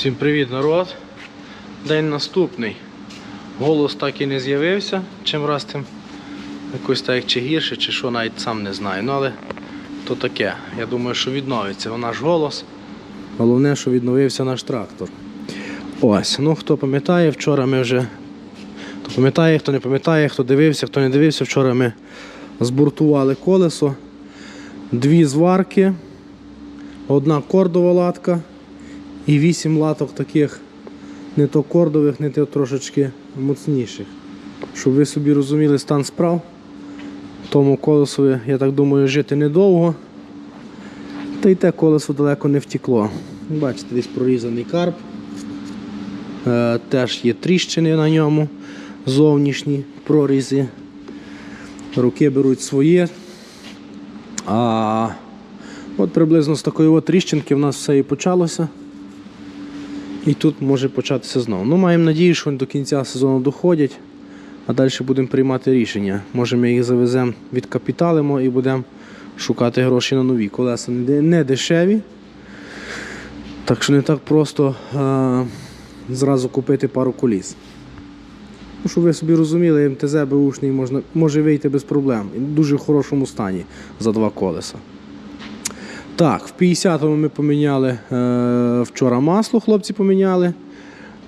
Всім привіт, народ. День наступний. Голос так і не з'явився. Чим раз тим якось так чи гірше, чи що, навіть сам не знаю. Ну але то таке. Я думаю, що відновиться наш голос. Головне, що відновився наш трактор. Ось, ну хто пам'ятає, вчора ми вже. Хто пам'ятає, хто не пам'ятає, хто дивився, хто не дивився, вчора ми збуртували колесо, дві зварки, одна кордова латка і вісім латок таких не то кордових, не то трошечки моцніших. Щоб ви собі розуміли стан справ, тому колесу, я так думаю, жити недовго. Та й те колесо далеко не втекло. Бачите, десь прорізаний карп. Е, теж є тріщини на ньому, зовнішні прорізі. Руки беруть своє. А от приблизно з такої от тріщинки в нас все і почалося. І тут може початися знову. Ну, маємо надію, що до кінця сезону доходять, а далі будемо приймати рішення. Може ми їх завеземо, відкапіталимо і будемо шукати гроші на нові. Колеса не дешеві. Так що не так просто е- зразу купити пару коліс. Ну, щоб ви собі розуміли, МТЗ бушний можна, може вийти без проблем. І в дуже хорошому стані за два колеса. Так, в 50-му ми поміняли е, вчора масло, хлопці поміняли.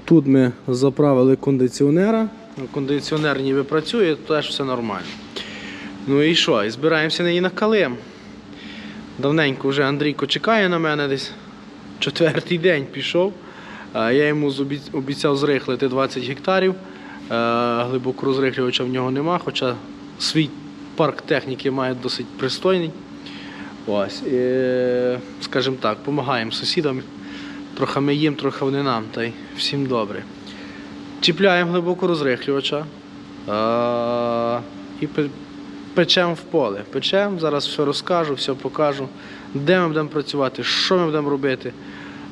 Тут ми заправили кондиціонера. Кондиціонер ніби працює, теж все нормально. Ну і що? І збираємося нині на калим. Давненько вже Андрійко чекає на мене десь. Четвертий день пішов. Е, Я йому обіцяв зрихлити 20 гектарів. Е, Глибоко розрихлювача в нього нема, хоча свій парк техніки має досить пристойний. Ось, і, скажімо так, допомагаємо сусідам. Трохи ми їм, трохи вони нам, та й всім добре. Чіпляємо глибоко розрихлювача а, і печемо в поле. Печемо, зараз все розкажу, все покажу, де ми будемо працювати, що ми будемо робити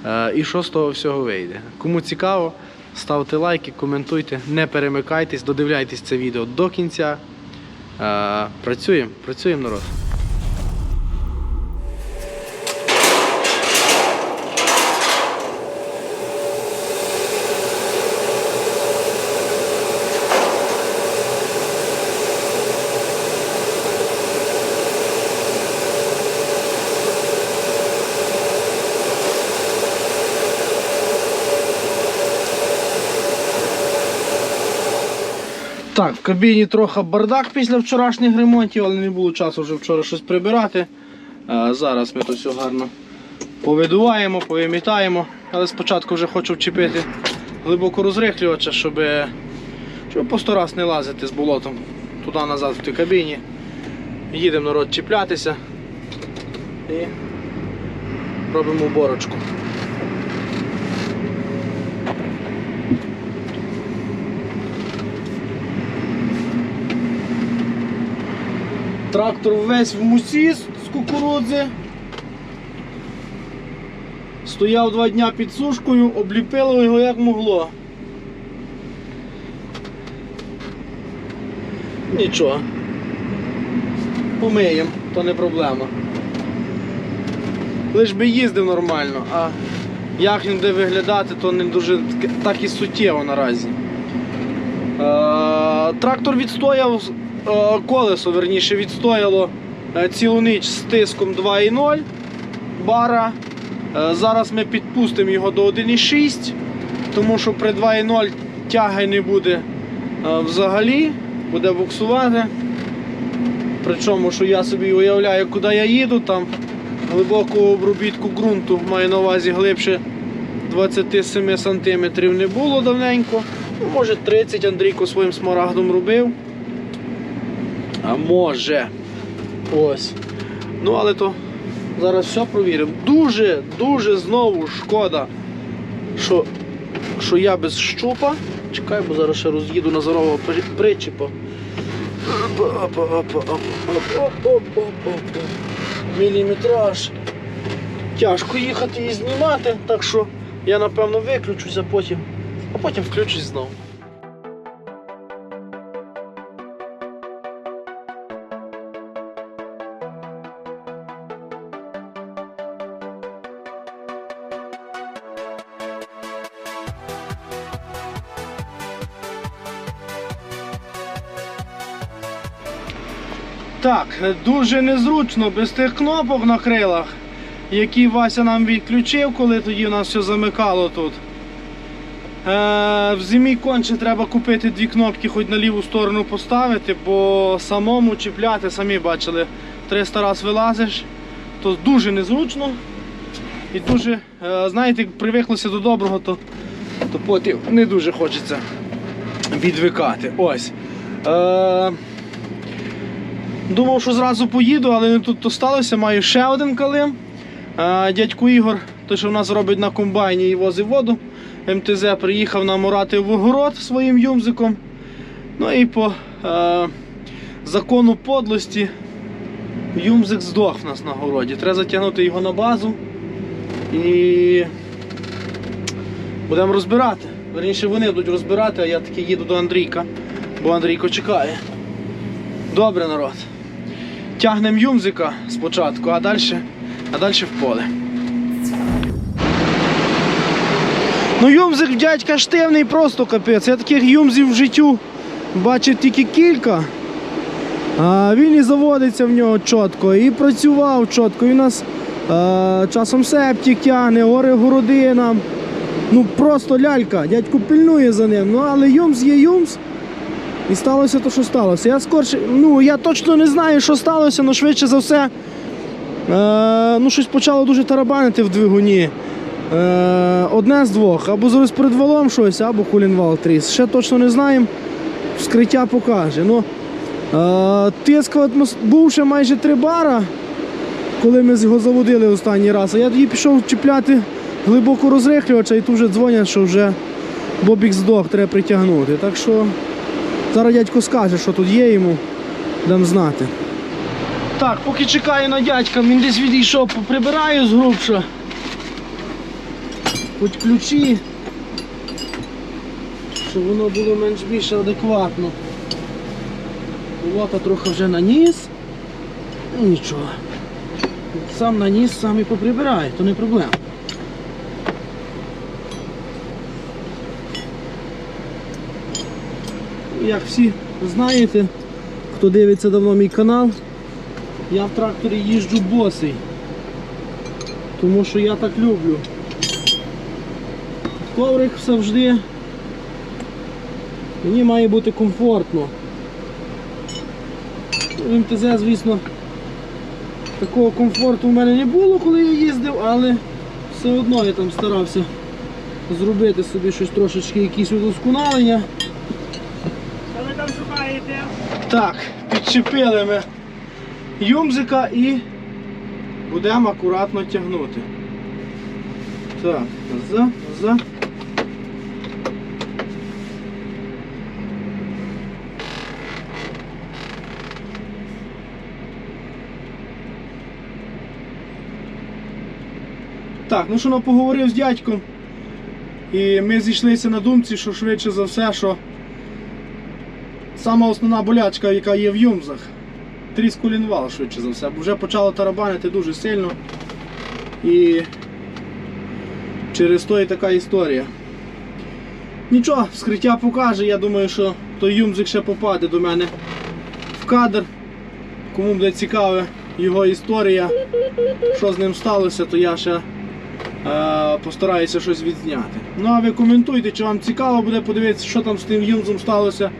е, і що з того всього вийде. Кому цікаво, ставте лайки, коментуйте, не перемикайтесь, додивляйтесь це відео до кінця. Е, Працюємо, працюємо народ. Так, в кабіні трохи бардак після вчорашніх ремонтів, але не було часу вже вчора щось прибирати. А зараз ми то все гарно повидуваємо, повимітаємо. Але спочатку вже хочу вчепити глибоко розрихлювача, щоб, щоб по сто раз не лазити з болотом туди-назад в тій кабіні. Їдемо народ чіплятися і робимо уборочку. Трактор весь в мусі з кукурудзи. Стояв два дня під сушкою, обліпило його як могло. Нічого. Помиємо, то не проблема. Лиш би їздив нормально, а як він буде виглядати, то не дуже так і суттєво наразі. Е, Трактор відстояв колесо, верніше відстояло е, цілу ніч з тиском 2,0 бара. Е, Зараз ми підпустимо його до 1,6, тому що при 2,0 тяги не буде е, взагалі, буде буксувати. Причому, що я собі уявляю, куди я їду, там глибокого обробітку ґрунту маю на увазі глибше 27 см не було давненько. Ну, може 30 Андрійко своїм смарагдом робив. А може. Ось. Ну, але то зараз все провіримо. Дуже, дуже знову шкода, що, що я без щупа. Чекай, бо зараз ще роз'їду на здорового при- причіпа. Міліметраж. Тяжко їхати і знімати, так що я напевно виключуся потім, а потім включусь знову. Так, дуже незручно без тих кнопок на крилах, які Вася нам відключив, коли тоді у нас все замикало тут. Е, в зимі конче треба купити дві кнопки, хоч на ліву сторону поставити, бо самому чіпляти, самі бачили, 300 раз вилазиш, то дуже незручно. І дуже, е, знаєте, привиклося до доброго, то, то потім не дуже хочеться відвикати. Ось. Е, Думав, що зразу поїду, але не тут то сталося. Маю ще один калим. Дядько Ігор, той, що в нас робить на комбайні і возить воду. МТЗ приїхав нам орати в огород своїм юмзиком. Ну і по е, закону подлості юмзик здох в нас на городі. Треба затягнути його на базу і будемо розбирати. Верніше вони будуть розбирати, а я таки їду до Андрійка, бо Андрійко чекає. Добре, народ. Тягнемо юмзика спочатку, а далі, а далі в поле. Ну, юмзик дядька штивний просто капець. Я таких юмзів в життю бачив тільки кілька. А він і заводиться в нього чітко, і працював чітко. Він нас е, часом септик тягне, горе городи нам. Ну просто лялька, дядько пильнує за ним. Ну але юмз є юмз. І сталося те, що сталося. Я скорше, ну я точно не знаю, що сталося, але швидше за все. Е, ну, щось почало дуже тарабанити в двигуні. Е, одне з двох. Або з розпредвалом щось, або кулінвал тріс. Ще точно не знаємо. Вскриття покаже. Ну, е, тиск був ще майже 3 бара, коли ми його заводили останній раз. А я тоді пішов чіпляти глибоко розрихлювача і тут вже дзвонять, що вже Бобік здох, треба притягнути. Так що зараз дядько скаже, що тут є йому, дам знати. Так, поки чекаю на дядька, він десь відійшов, поприбираю згрубша. Хоч ключі, щоб воно було менш більш адекватно. Лота трохи вже наніс. Ну, Нічого. Сам наніс, сам і поприбирає, то не проблема. Як всі знаєте, хто дивиться давно мій канал, я в тракторі їжджу босий. Тому що я так люблю. Коврик завжди. Мені має бути комфортно. В МТЗ, звісно, такого комфорту в мене не було, коли я їздив, але все одно я там старався зробити собі щось трошечки, якісь удосконалення. Що ви там шукаєте? Так, підчепили ми юмзика і будемо акуратно тягнути. Так, за, за. Так, ну що ну, поговорив з дядьком. І ми зійшлися на думці, що швидше за все, що Сама основна болячка, яка є в юмзах, тріск колінвал, швидше за все, бо вже почало тарабанити дуже сильно. І через то і така історія. Нічого, вскриття покаже, я думаю, що той юмзик ще попаде до мене в кадр. Кому буде цікава його історія, що з ним сталося, то я ще е, постараюся щось відзняти. Ну а ви коментуйте, чи вам цікаво буде подивитися, що там з тим юмзом сталося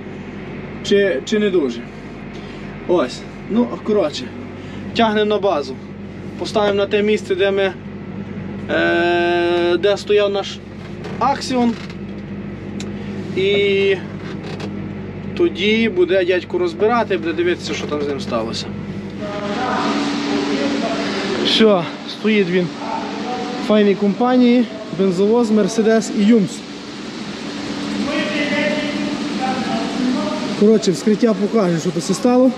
чи, чи не дуже. Ось. Ну, коротше, тягнемо на базу. Поставимо на те місце, де ми е, де стояв наш аксіон. І тоді буде дядько розбирати, буде дивитися, що там з ним сталося. Все, стоїть він в файній компанії, бензовоз, Мерседес і Юмс. Коротше, вскриття покаже, що це стало.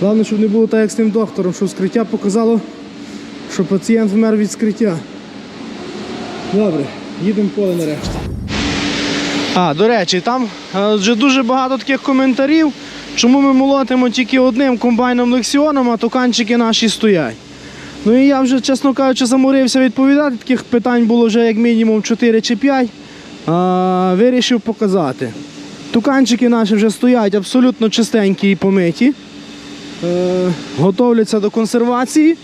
Головне, щоб не було так, як з тим доктором, що вскриття показало, що пацієнт вмер від скриття. Добре, їдемо поле нарешті. А, до речі, там е, вже дуже багато таких коментарів, чому ми молотимо тільки одним комбайном лексіоном, а токанчики наші стоять. Ну і я вже, чесно кажучи, заморився відповідати. Таких питань було вже як мінімум 4 чи 5. А, вирішив показати. Туканчики наші вже стоять абсолютно чистенькі і помиті. е, готовляться до консервації.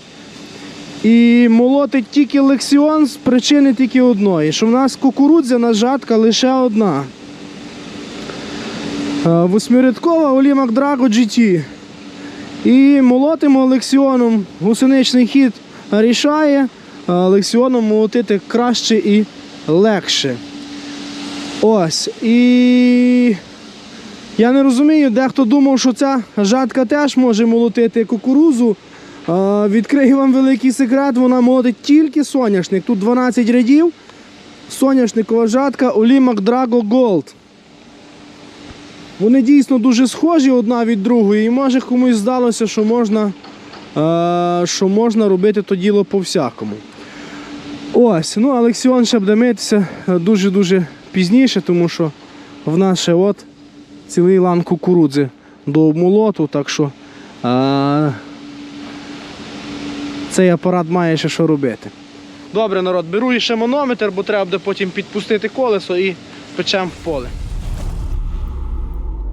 І молотить тільки лексіон з причини тільки одної, що в нас кукурудзяна жатка лише одна. Е, Олімак Драго GT. І молотимо лексіоном гусеничний хід рішає, лексіоном молотити краще і легше. Ось. І я не розумію, дехто думав, що ця жатка теж може молотити кукурузу. Відкрию вам великий секрет, вона молотить тільки соняшник. Тут 12 рядів. Соняшникова жатка Олімак Драго Gold. Вони дійсно дуже схожі одна від другої, і може комусь здалося, що можна, що можна робити то діло по-всякому. Ось, ну Алексіон ще буде митися дуже-дуже пізніше, тому що в нас ще от цілий лан кукурудзи до обмолоту, так що е, цей апарат має ще що робити. Добре, народ, беру ще манометр, бо треба буде потім підпустити колесо і печемо в поле.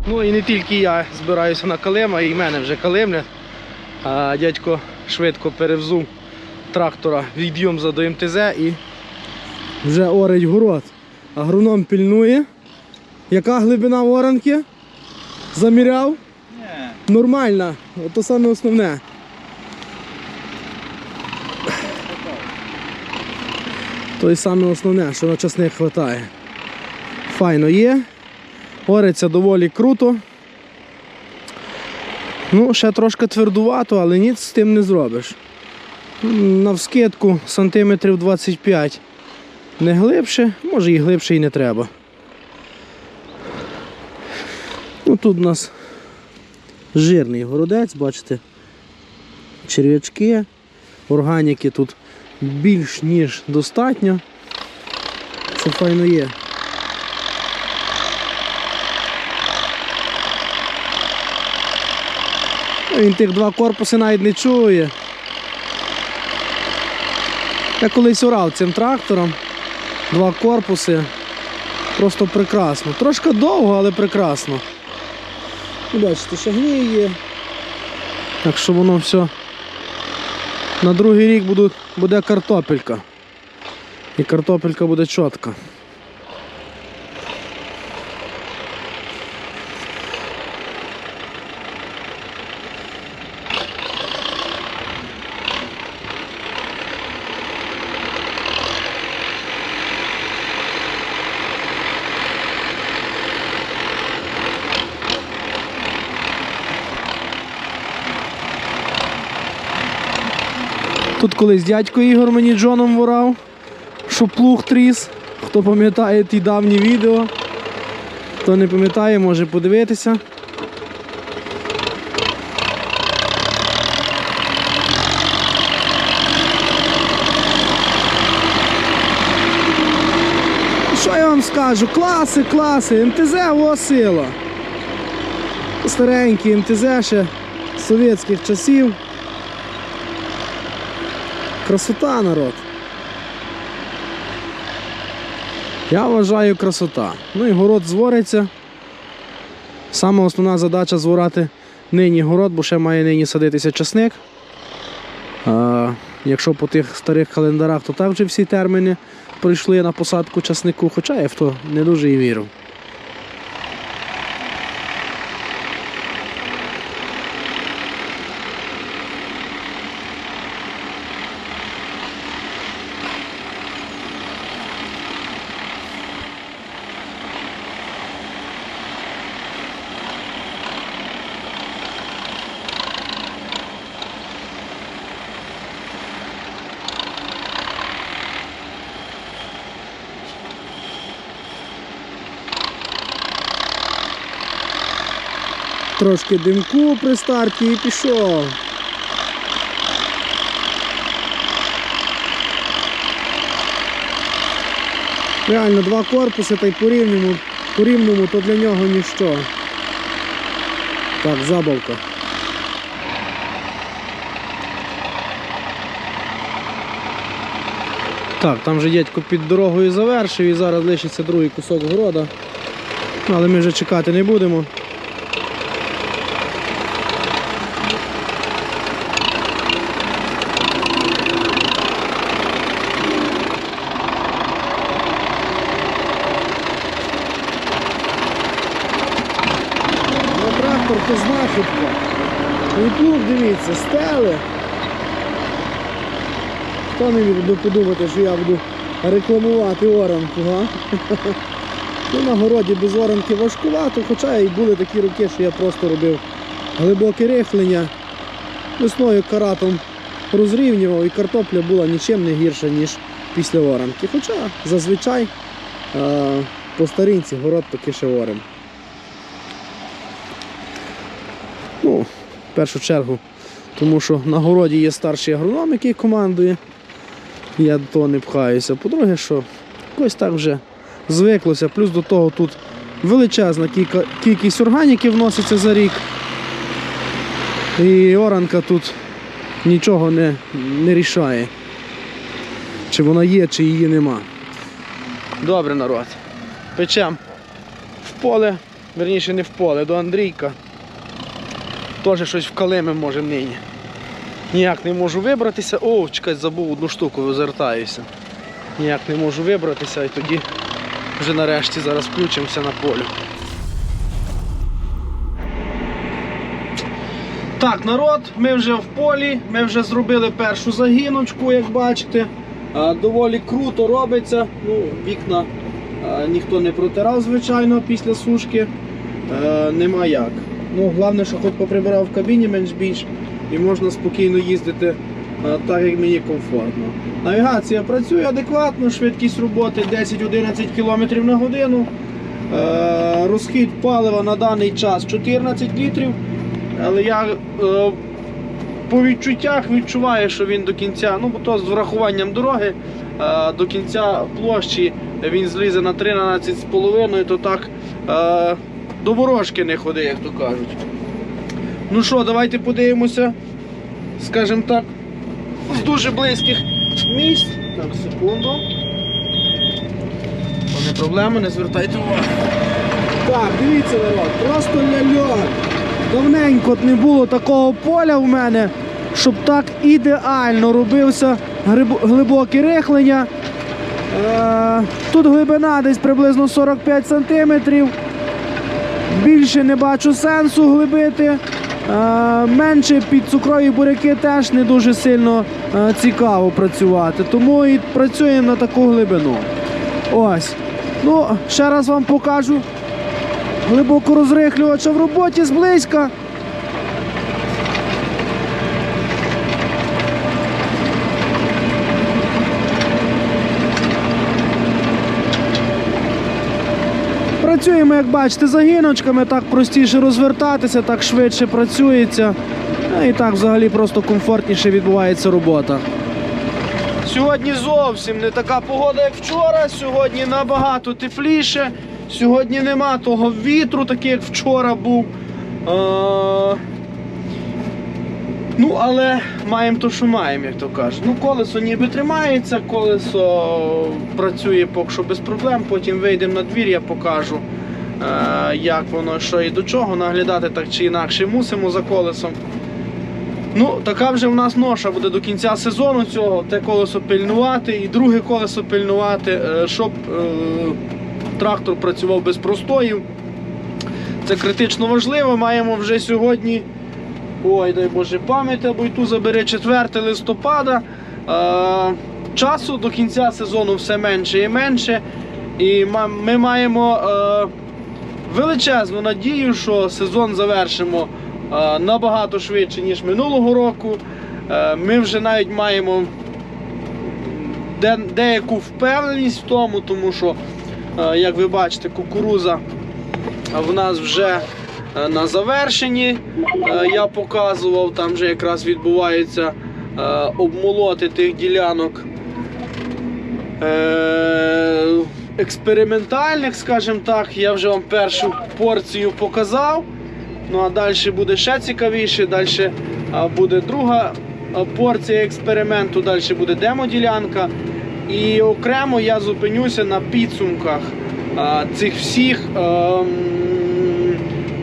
Ну і не тільки я збираюся на калима, і в мене вже калимля. А дядько швидко перевзув трактора відйом за до МТЗ і вже орить город. Агроном пільнує. Яка глибина оранки? Заміряв? Ні. Нормальна, то саме основне. То й саме основне, що на часник вистачає. Файно є. Ориться доволі круто. Ну, ще трошки твердувато, але ніц з тим не зробиш. Навскидку сантиметрів 25 не глибше, може і глибше і не треба. Ну, тут у нас жирний городець, бачите, черв'ячки, органіки тут більш ніж достатньо. Це файно є. Ну, Він тих два корпуси навіть не чує. Я колись орав цим трактором. Два корпуси. Просто прекрасно. Трошки довго, але прекрасно. Ну, Бачите, ще гній є. Так що воно все. На другий рік буде, буде картопелька. І картопелька буде чітка. Тут колись дядько Ігор мені Джоном ворав, що плуг тріс. Хто пам'ятає ті давні відео, хто не пам'ятає, може подивитися. Що я вам скажу? Класи, класи, МТЗ о сила. Старенький МТЗ ще з совєтських часів. Красота, народ. Я вважаю красота. Ну і город звориться. Саме основна задача зворати нині город, бо ще має нині садитися часник. А, якщо по тих старих календарах, то так вже всі терміни прийшли на посадку часнику, хоча я в то не дуже і вірю. Трошки димку при старті і пішов. Реально два корпуси та й по рівному, по рівному то для нього ніщо. Так, забавка. Так, там же дядько під дорогою завершив і зараз лишиться другий кусок города. Але ми вже чекати не будемо. варто знахідка. І плуг, дивіться, стели. Не міг подумати, що я буду рекламувати оранку, га? Ну, на городі без оранки важкувато, хоча і були такі роки, що я просто робив глибоке рихлення. Весною каратом розрівнював і картопля була нічим не гірша, ніж після оранки. Хоча зазвичай е, по старинці город таки ще орем. Ну, в першу чергу, тому що на городі є старший агроном, який командує. Я до того не пхаюся. По-друге, що якось так вже звиклося. Плюс до того тут величезна кількість органіки вноситься за рік. І оранка тут нічого не, не рішає. Чи вона є, чи її нема. Добре, народ. Печем в поле, верніше не в поле, до Андрійка. Теж щось вкалими може нині. Ніяк не можу вибратися. О, чекай, забув одну штуку, визертаюся. Ніяк не можу вибратися і тоді вже нарешті зараз включимося на полю. Так, народ, ми вже в полі, ми вже зробили першу загіночку, як бачите. Доволі круто робиться. Ну, вікна ніхто не протирав, звичайно, після сушки. Е, нема як. Ну, головне, що хоч поприбирав в кабіні менш-більш і можна спокійно їздити так, як мені комфортно. Навігація працює адекватно, швидкість роботи 10-11 км на годину. Е, розхід палива на даний час 14 літрів. Але я е, по відчуттях відчуваю, що він до кінця, ну бо то з врахуванням дороги, е, до кінця площі він злізе на 13,5, то так до ворожки не ходи, як то кажуть. Ну що, давайте подивимося, скажімо так, з дуже близьких місць. Так, секунду. То не проблема, не звертайте увагу. Так, дивіться, народ, просто ляльон. Давненько не було такого поля в мене, щоб так ідеально робився глибоке рихлення. Е, тут глибина десь приблизно 45 сантиметрів. Більше не бачу сенсу глибити. Е, менше під цукрові буряки теж не дуже сильно е, цікаво працювати. Тому і працюємо на таку глибину. Ось. Ну, ще раз вам покажу глибоко розрихлювача в роботі зблизька. Працюємо, як бачите, загіночками, так простіше розвертатися, так швидше працюється. Ну, І так взагалі просто комфортніше відбувається робота. Сьогодні зовсім не така погода, як вчора. Сьогодні набагато тепліше. Сьогодні нема того вітру, такий як вчора був. Ну, але маємо то, що маємо, як то кажуть. Ну, колесо ніби тримається, колесо працює поки що без проблем. Потім вийдемо на двір, я покажу, як воно, що і до чого. Наглядати так чи інакше мусимо за колесом. Ну, така вже в нас ноша буде до кінця сезону цього. Те колесо пильнувати і друге колесо пильнувати, е, щоб е, трактор працював без простоїв. Це критично важливо. Маємо вже сьогодні. Ой, дай Боже пам'ять, або й ту забере 4 листопада. Е, часу до кінця сезону все менше і менше. І ми маємо е, величезну надію, що сезон завершимо е, набагато швидше, ніж минулого року. Е, Ми вже навіть маємо де- деяку впевненість в тому, тому що, е, як ви бачите, кукуруза в нас вже на завершенні. Я показував, там вже якраз відбуваються обмолоти тих ділянок. Експериментальних, скажімо так, я вже вам першу порцію показав. Ну а далі буде ще цікавіше. Далі буде друга порція експерименту, далі буде демоділянка. І окремо я зупинюся на підсумках цих всіх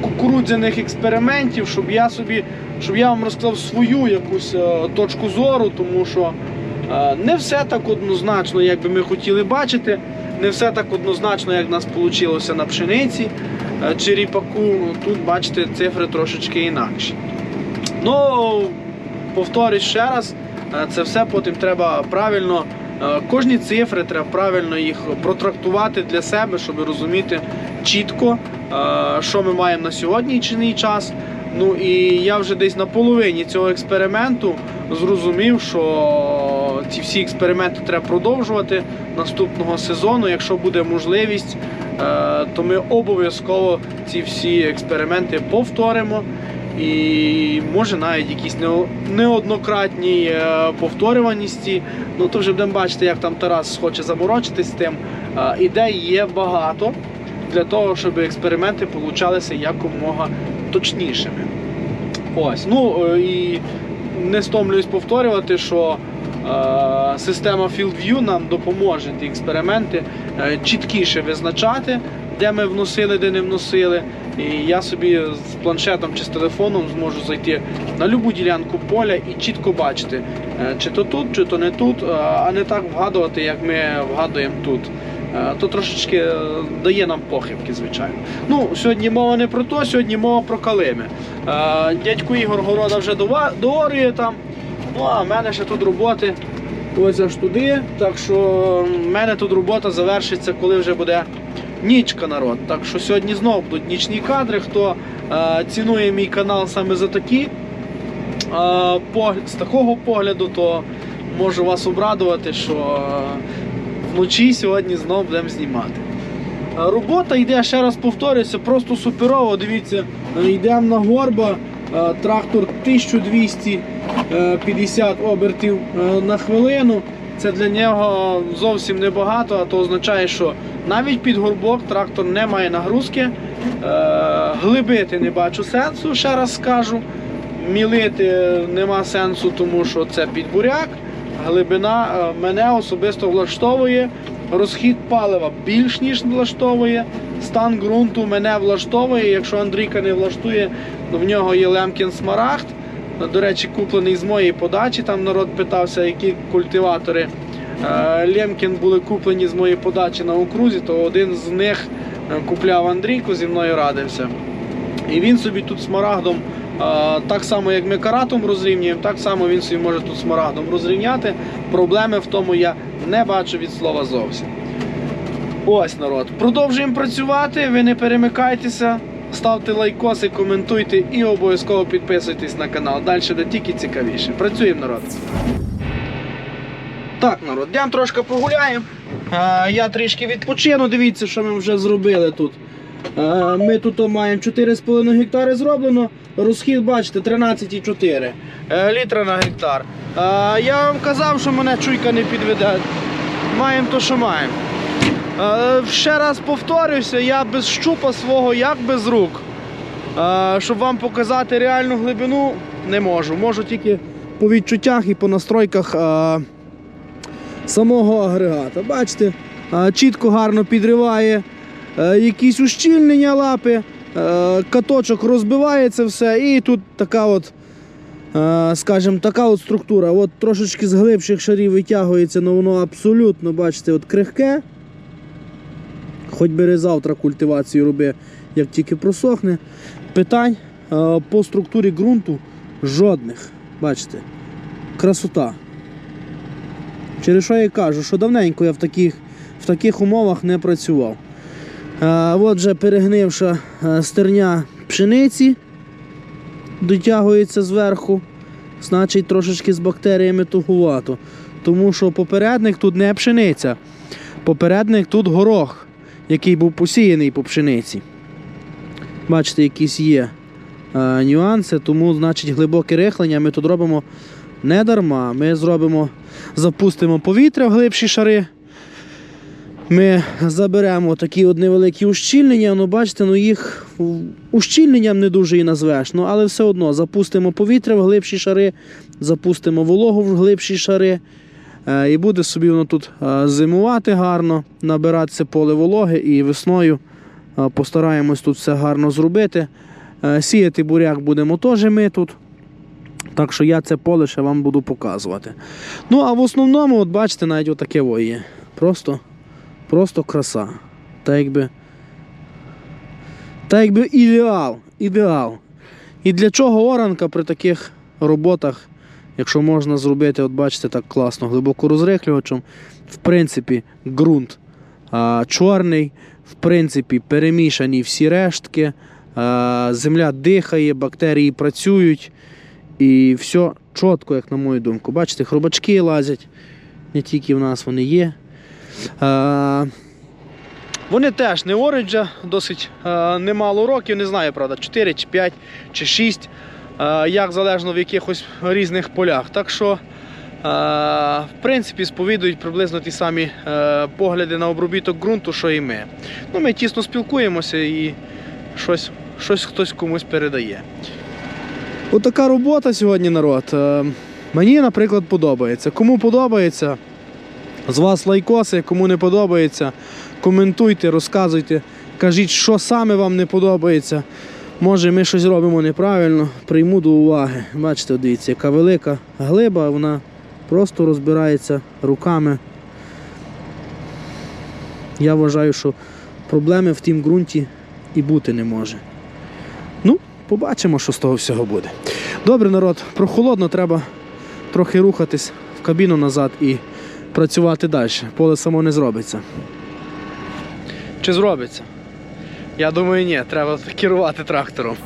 кукурудзяних експериментів, щоб я собі, щоб я вам розказав свою якусь точку зору, тому що не все так однозначно, як би ми хотіли бачити, не все так однозначно, як в нас вийшло на пшениці. е, чи ріпаку, тут бачите цифри трошечки інакші. Ну, повторюсь ще раз, е, це все потім треба правильно, е, кожні цифри треба правильно їх протрактувати для себе, щоб розуміти чітко, що ми маємо на сьогоднішній час. Ну і я вже десь на половині цього експерименту зрозумів, що ці всі експерименти треба продовжувати наступного сезону. Якщо буде можливість, е, то ми обов'язково ці всі експерименти повторимо. І може навіть якісь неоднократні е, повторюваності. Ну то вже будемо бачити, як там Тарас хоче заморочитись з тим. Е, Ідей є багато для того, щоб експерименти получалися якомога точнішими. Ось, ну і не стомлююсь повторювати, що система FieldView нам допоможе ті експерименти е, чіткіше визначати, де ми вносили, де не вносили. І я собі з планшетом чи з телефоном зможу зайти на любу ділянку поля і чітко бачити, е, чи то тут, чи то не тут, е, а не так вгадувати, як ми вгадуємо тут. Е, То трошечки е, дає нам похибки, звичайно. Ну, сьогодні мова не про то, сьогодні мова про калими. Е, Дядько Ігор Города вже доорює там. Ну, а в мене ще тут роботи ось аж туди. Так що в мене тут робота завершиться, коли вже буде нічка народ. Так що сьогодні знову будуть нічні кадри. Хто е, цінує мій канал саме за такі, е, погляд, з такого погляду, то можу вас обрадувати, що е, вночі сьогодні знову будемо знімати. Е, робота йде, ще раз повторюся, просто суперово. Дивіться, е, йдемо на горба, е, трактор 1200. Е, 50 обертів е, на хвилину. Це для нього зовсім небагато, а то означає, що навіть під горбок трактор не має нагрузки. Е, глибити не бачу сенсу, ще раз скажу. Мілити нема сенсу, тому що це під буряк. Глибина мене особисто влаштовує. Розхід палива більш ніж влаштовує. Стан ґрунту мене влаштовує. Якщо Андрійка не влаштує, то в нього є лемкін смарагд. До речі, куплений з моєї подачі. Там народ питався, які культиватори е, Лемкін були куплені з моєї подачі на окрузі, то один з них е, купляв Андрійку, зі мною радився. І він собі тут смарагдом, е, так само як ми каратом розрівнюємо, так само він собі може тут смарагдом розрівняти. Проблеми в тому я не бачу від слова зовсім. Ось народ. Продовжуємо працювати, ви не перемикайтеся, ставте лайкоси, коментуйте і обов'язково підписуйтесь на канал. Далі буде тільки цікавіше. Працюємо, народ. Так, народ, йдемо трошки погуляємо. Я трішки відпочину. Дивіться, що ми вже зробили тут. Ми тут маємо 4,5 гектари зроблено. Розхід, бачите, 13,4 е, літра на гектар. Я вам казав, що мене чуйка не підведе. Маємо то, що маємо. Е, Ще раз повторюся, я без щупа свого, як без рук. Е, Щоб вам показати реальну глибину, не можу. Можу тільки по відчуттях і по настройках е, самого агрегата. Бачите, чітко гарно підриває якісь ущільнення лапи, е, каточок розбивається все, і тут така от. Скажімо, така от структура. От трошечки з глибших шарів витягується, але воно абсолютно, бачите, от крихке. Хоч бери завтра культивацію роби, як тільки просохне. Питань е, по структурі ґрунту жодних. Бачите, красота. Через що я кажу, що давненько я в таких, в таких умовах не працював. Е, от перегнивша е, стерня пшениці, дотягується зверху, значить трошечки з бактеріями тугувато. Тому що попередник тут не пшениця, попередник тут горох, який був посіяний по пшениці. Бачите, якісь є е, нюанси, тому значить глибоке рихлення ми тут робимо не дарма. Ми зробимо, запустимо повітря в глибші шари. Ми заберемо такі от невеликі ущільнення. Ну, бачите, ну їх ущільненням не дуже і назвеш. Ну, але все одно запустимо повітря в глибші шари, запустимо вологу в глибші шари. Е, І буде собі воно тут е, зимувати гарно, набиратися поле вологи і весною е, постараємось тут все гарно зробити. Сіяти буряк будемо теж ми тут. Так що я це поле ще вам буду показувати. Ну, а в основному, от бачите, навіть отаке во. Просто, просто краса. Та якби. Та якби ідеал. Ідеал. І для чого оранка при таких роботах, якщо можна зробити, от бачите, так класно, глибоко розрихлювачем, в принципі, ґрунт а, чорний, в принципі, перемішані всі рештки, а, земля дихає, бактерії працюють, і все чітко, як на мою думку. Бачите, хробачки лазять, не тільки в нас вони є. А, вони теж не ориджа, досить е, немало років, не знаю, правда, 4 чи 5 чи 6, е, як залежно в якихось різних полях. Так що, е, в принципі, сповідують приблизно ті самі е, погляди на обробіток ґрунту, що і ми. Ну, ми тісно спілкуємося і щось, щось хтось комусь передає. Отака робота сьогодні, народ. Е, Мені, наприклад, подобається. Кому подобається, з вас лайкоси, кому не подобається, коментуйте, розказуйте, кажіть, що саме вам не подобається. Може, ми щось робимо неправильно, прийму до уваги. Бачите, дивіться, яка велика глиба, вона просто розбирається руками. Я вважаю, що проблеми в тім ґрунті і бути не може. Ну, побачимо, що з того всього буде. Добре, народ, прохолодно, треба трохи рухатись в кабіну назад і працювати далі. Поле само не зробиться. Чи зробиться? Я думаю, ні, треба керувати трактором.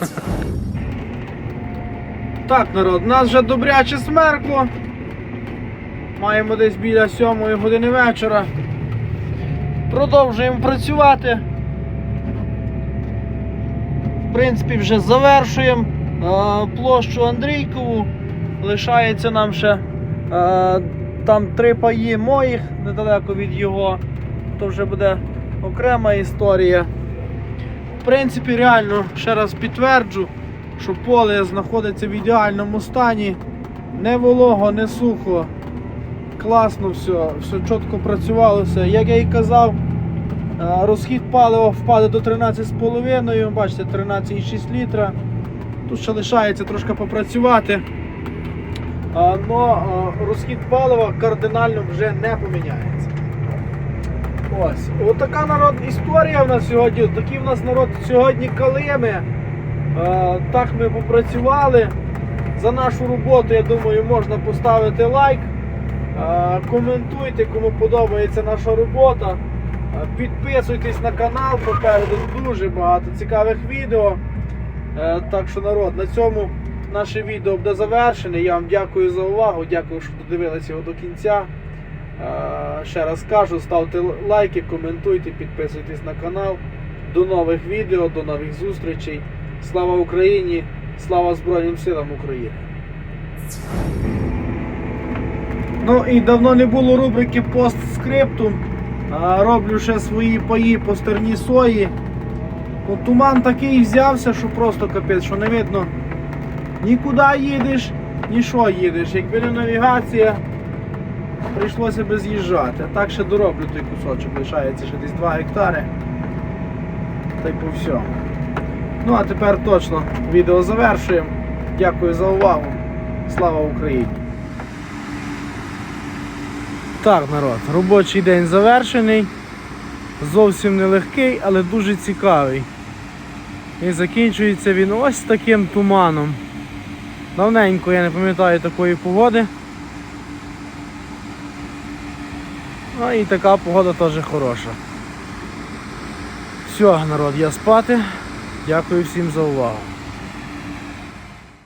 Так, народ, нас вже добряче смеркло. Маємо десь біля 7 години вечора. Продовжуємо працювати. В принципі, вже завершуємо е, площу Андрійкову. Лишається нам ще е, там три паї моїх недалеко від його. То вже буде окрема історія. Принципі, реально, ще раз підтверджу, що поле знаходиться в ідеальному стані. Не волого, не сухо. Класно все, все чітко працювалося. Як я і казав, е, розхід палива впаде до 13,5, бачите, 13,6 літра. Тут ще лишається трошки попрацювати. Але розхід палива кардинально вже не поміняється. Ось, отака народ історія в нас сьогодні. Такі в нас народ сьогодні калими. Е, так ми попрацювали. За нашу роботу, я думаю, можна поставити лайк. Е, коментуйте, кому подобається наша робота. Е, Підписуйтесь на канал, попереду дуже багато цікавих відео. Е, Так що народ, на цьому наше відео буде завершене. Я вам дякую за увагу, дякую, що додивилися його до кінця. Ще раз кажу, ставте лайки, коментуйте, підписуйтесь на канал. До нових відео, до нових зустрічей. Слава Україні! Слава Збройним силам України! Ну і давно не було рубрики постскриптум. Роблю ще свої паї по стерні сої. Ну, туман такий взявся, що просто капець, що не видно. Нікуди їдеш, ні що їдеш. Якби не навігація, прийшлося би з'їжджати. А так ще дороблю той кусочок, лишається ще десь 2 гектари. Та й по всьому. Ну а тепер точно відео завершуємо. Дякую за увагу. Слава Україні! Так, народ, робочий день завершений. Зовсім нелегкий, але дуже цікавий. І закінчується він ось таким туманом. Давненько я не пам'ятаю такої погоди. Ну і така погода теж хороша. Все, народ, я спати. Дякую всім за увагу.